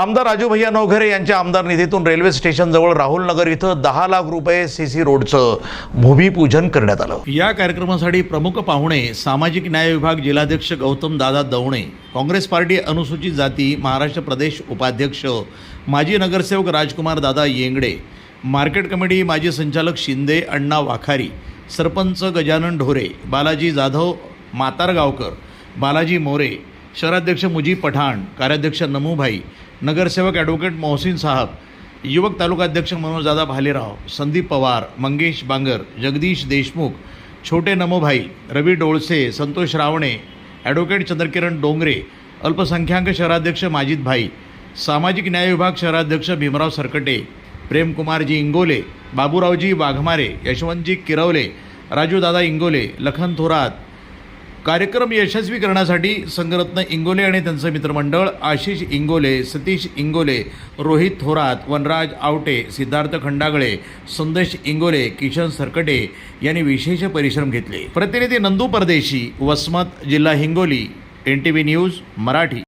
आमदार राजू भैया नवघरे यांच्या आमदार निधीतून रेल्वे स्टेशनजवळ राहुल नगर इथं दहा लाख रुपये सी सी रोडचं भूमिपूजन करण्यात आलं. या कार्यक्रमासाठी प्रमुख पाहुणे सामाजिक न्याय विभाग जिल्हाध्यक्ष गौतम दादा दवणे काँग्रेस पार्टी अनुसूचित जाती महाराष्ट्र प्रदेश उपाध्यक्ष माजी नगरसेवक राजकुमार दादा येंगडे मार्केट कमिटी माजी संचालक शिंदे अण्णा वाखारी सरपंच गजानन ढोरे बालाजी जाधव मातारगावकर बालाजी मोरे शहराध्यक्ष मुजी पठाण कार्याध्यक्ष नमूभाई नगरसेवक ॲडव्होकेट मोहसिन साहब युवक तालुकाध्यक्ष मनोजदादा भालेराव संदीप पवार मंगेश बांगर जगदीश देशमुख छोटे नमोभाई रवी डोळसे संतोष रावणे ॲडव्होकेट चंद्रकिरण डोंगरे अल्पसंख्याक शहराध्यक्ष माजिद भाई सामाजिक न्याय विभाग शहराध्यक्ष भीमराव सरकटे प्रेमकुमारजी इंगोले बाबूरावजी वाघमारे यशवंतजी किरवले राजूदादा इंगोले लखन थोरात कार्यक्रम यशस्वी करण्यासाठी संघरत्न इंगोले आणि त्यांचं मित्रमंडळ आशिष इंगोले सतीश इंगोले रोहित थोरात वनराज आवटे सिद्धार्थ खंडागळे संदेश इंगोले किशन सरकटे यांनी विशेष परिश्रम घेतले. प्रतिनिधी नंदू परदेशी वसमत जिल्हा Hingoli N T V news Marathi.